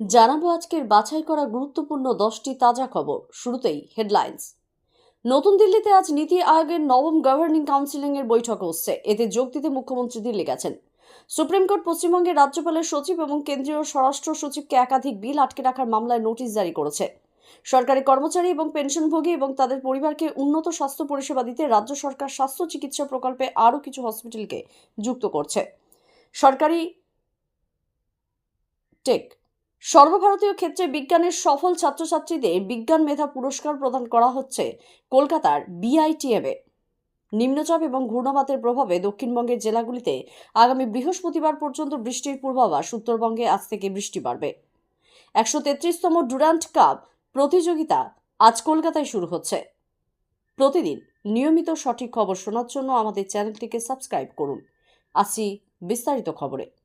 জানাব আজকের বাছাই করা গুরুত্বপূর্ণ দশটি তাজা খবর, শুরুতেই হেডলাইন্স। নতুন দিল্লিতে আজ নীতি আয়োগের নবম গভর্নিং কাউন্সিলিং এর বৈঠক হচ্ছে, এতে যোগ দিতে মুখ্যমন্ত্রী দিল্লি গেছেন। সুপ্রিম কোর্ট পশ্চিমবঙ্গের রাজ্যপালের সচিব এবং কেন্দ্রীয় স্বরাষ্ট্র সচিবকে একাধিক বিল আটকে রাখার মামলায় নোটিশ জারি করেছে। সরকারি কর্মচারী এবং পেনশনভোগী এবং তাদের পরিবারকে উন্নত স্বাস্থ্য পরিষেবা দিতে রাজ্য সরকার স্বাস্থ্য চিকিৎসা প্রকল্পে আরও কিছু হসপিটালকে যুক্ত করছে। সরকারি টেক সর্বভারতীয় ক্ষেত্রে বিজ্ঞানের সফল ছাত্রছাত্রীদের বিজ্ঞান মেধা পুরস্কার প্রদান করা হচ্ছে কলকাতার বিআইটিএমে নিম্নচাপ এবং ঘূর্ণাবাতের প্রভাবে দক্ষিণবঙ্গের জেলাগুলিতে আগামী বৃহস্পতিবার পর্যন্ত বৃষ্টির পূর্বাভাস, উত্তরবঙ্গে আজ থেকে বৃষ্টি বাড়বে। একশো তেত্রিশতম ডুরান্ট কাপ প্রতিযোগিতা আজ কলকাতায় শুরু হচ্ছে। প্রতিদিন নিয়মিত সঠিক খবর শোনার জন্য আমাদের চ্যানেলটিকে সাবস্ক্রাইব করুন। আসি বিস্তারিত খবরে।